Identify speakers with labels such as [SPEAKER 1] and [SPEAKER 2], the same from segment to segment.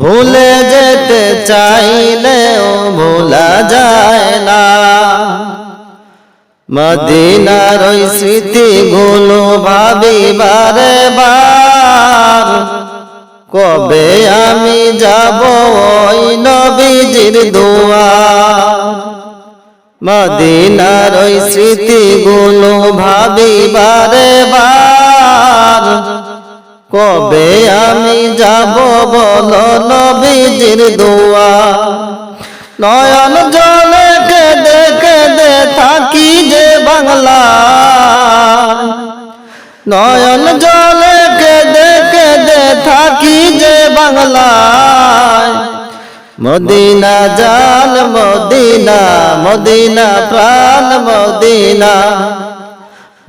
[SPEAKER 1] ভুলে যেতে চাইলেও ভোলা যায় না। মদিনার ওই স্মৃতিগুলো ভাবি বারে বার কবে আমি যাব ওই নবীজির দুয়ার? মদিনার ওই স্মৃতিগুলো ভাবি বার কবে আমি যাব বলো নবীজির দুয়ার নয়ন জলে কেঁদে কেঁদে থাকি যে বাংলা। নয়ন জলে কেঁদে কেঁদে থাকি যে বাংলা। মদিনা জান মদিনা মদিনা প্রাণ, মদিনা।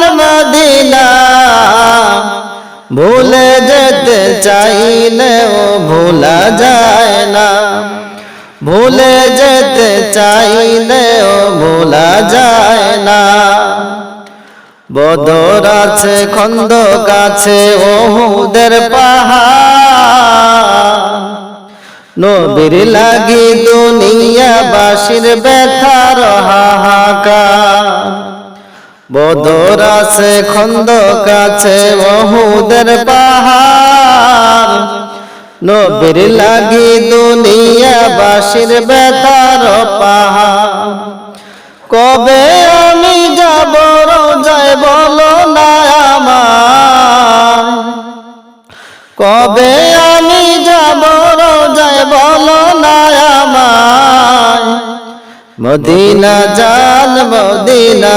[SPEAKER 1] মদিনা। ভুলে যেতে চাইলেও ভোলা যায় না। ভুলে যেতে চাইলেও ভোলা যায় না। বদর আছে খন্দ কাছে ওহুদের পাহাড়। নবীর লাগি দুনিয়া বাসির হাহাকার বদর আছে খন্দ কাছে ওহুদের পাহাড়। নবীর লাগি দুনিয়াবাসীর বেতার পাহাড়। কবে আমি যাব রোজায় বলো না আমার কবে আমি যাব রোজায় বলো না আমায়। মদিনা জান মদিনা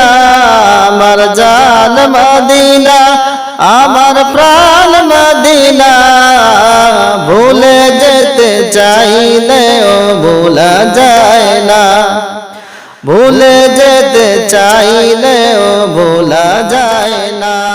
[SPEAKER 1] আমার প্রাণ মদিনা, ভুলে যেতে চাইলেও ভোলা যায় না। ভুলে যেতে চাইলেও ভোলা যায় না।